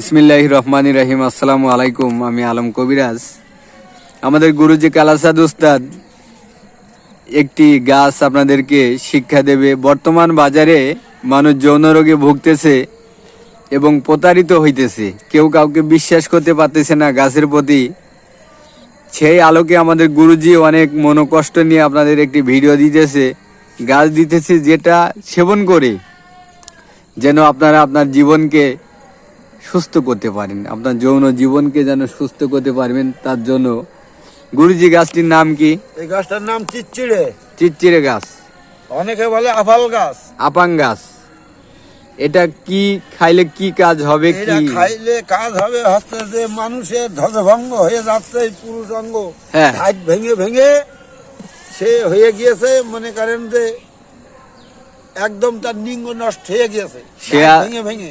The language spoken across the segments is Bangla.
বিসমিল্লাহ রহমান রাহিম, আসসালামু আলাইকুম, আমি আলম কবিরাজ। আমাদের গুরুজি কালাসাদ উস্তাদ একটি গাছ আপনাদেরকে শিক্ষা দেবে। বর্তমান বাজারে মানুষ যৌন রোগে ভুগতেছে এবং প্রতারিত হইতেছে। কেউ কাউকে বিশ্বাস করতে পারতেছে না গাছের প্রতি। সেই আলোকে আমাদের গুরুজি অনেক মনোকষ্ট নিয়ে আপনাদের একটি ভিডিও দিতেছে, গাছ দিতেছে যেটা সেবন করে, যেন আপনারা আপনার জীবনকে সুস্থ করতে পারেন। আপনার যৌন জীবনকে যেন সুস্থ করতে পারবেন তার জন্য গুরুজি গাছটির নাম কি? এই গাছটার নাম চিচ্চিড়ে চিচ্চিরে গাছ। অনেকে বলে আফাল গাছ। আপাং গাছ। এটা কি খাইলে কি কাজ হবে কি? খাইলে কাজ হবে হচ্ছে যে মানুষের ধ্বজভঙ্গ হয়ে যাচ্ছে এই পুরুষ অঙ্গ। হ্যাঁ। ভেঙে ভেঙে সে হয়ে গিয়েছে মনে করেন যে একদম তার লিঙ্গ নষ্ট হয়ে গিয়েছে। সে ভেঙে ভেঙে।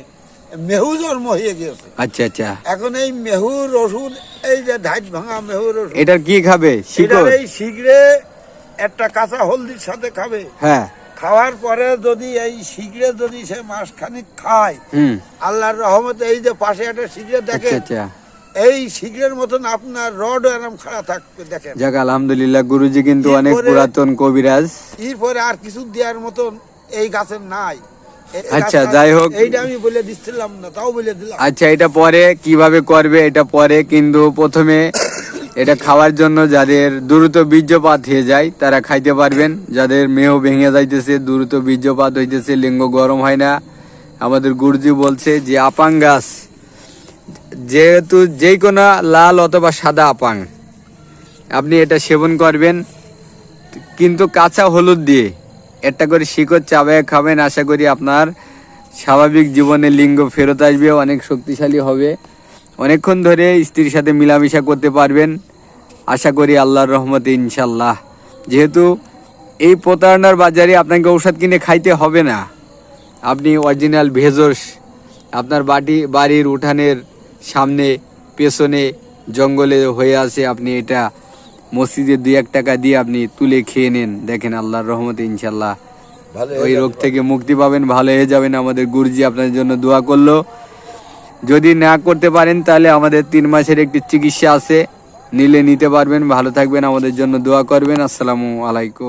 মেহু জন্ম হয়ে গিয়েছে আচ্ছা আচ্ছা। এখন এই মেহুর ওষুধ এই যে ধাইট ভাঙা মেহুর ওষুধ এটার কি খাবে? শিকড়? এই শিগড়ে একটা কাঁচা হলদির সাথে খাবে। হ্যাঁ। খাওয়ার পরে যদি এই শিগড়ে যদি সে মাস মাসখানিক খায় হুম। আল্লাহর রহমতে এই যে পাশে একটা শিগড়ে দেখে আচ্ছা এই শিগড়ের মতন আপনার রড এরম খাড়া থাকবে দেখেন। যাক আলহামদুলিল্লাহ গুরুজি কিন্তু অনেক পুরাতন কবিরাজ। এরপরে আর কিছু দেওয়ার মতন এই গাছের নাই। আচ্ছা, যাই হোক। এইটা আমি বলে দিচ্ছিলাম না তাও বলে দিলাম। আচ্ছা এটা পরে কীভাবে করবে এটা পরে কিন্তু প্রথমে এটা খাওয়ার জন্য যাদের দ্রুত বীর্যপাত হয়ে যায় তারা খাইতে পারবেন। যাদের মেহ ভেঙে যাইতেছে দ্রুত বীর্যপাত হইতেছে লিঙ্গ গরম হয় না। আমাদের গুরুজি বলছে যে আপাং গাছ যেহেতু যে কোনো লাল অথবা সাদা আপাং আপনি এটা সেবন করবেন কিন্তু কাঁচা হলুদ দিয়ে। একটা করে শিকড় চাবায় খাবেন, আশা করি আপনার স্বাভাবিক জীবনে লিঙ্গ ফেরত আসবে, অনেক শক্তিশালী হবে। অনেকক্ষণ ধরে স্ত্রীর সাথে মিলামিশা করতে পারবেন। আশা করি আল্লাহর রহমতে ইনশাল্লাহ যেহেতু এই প্রতারণার বাজারে আপনাকে ঔষধ কিনে খাইতে হবে না। আপনি অরিজিনাল ভেজস আপনার বাটি, বাড়ির উঠানের সামনে, পেছনে, জঙ্গলে হয়ে আছে, আপনি এটা মসজিদে দুই এক টাকা দিয়ে আপনি তুলে খেয়ে নেন। দেখেন আল্লাহর রহমতে ইনশাল্লাহ ওই রোগ থেকে মুক্তি পাবেন ভালো হয়ে যাবেন। আমাদের গুরুজি আপনার জন্য দোয়া করল। যদি না করতে পারেন তাহলে আমাদের তিন মাসের একটি চিকিৎসা আছে। নিলে নিতে পারবেন ভালো থাকবেন। আমাদের জন্য দোয়া করবেন। আসসালামু আলাইকুম।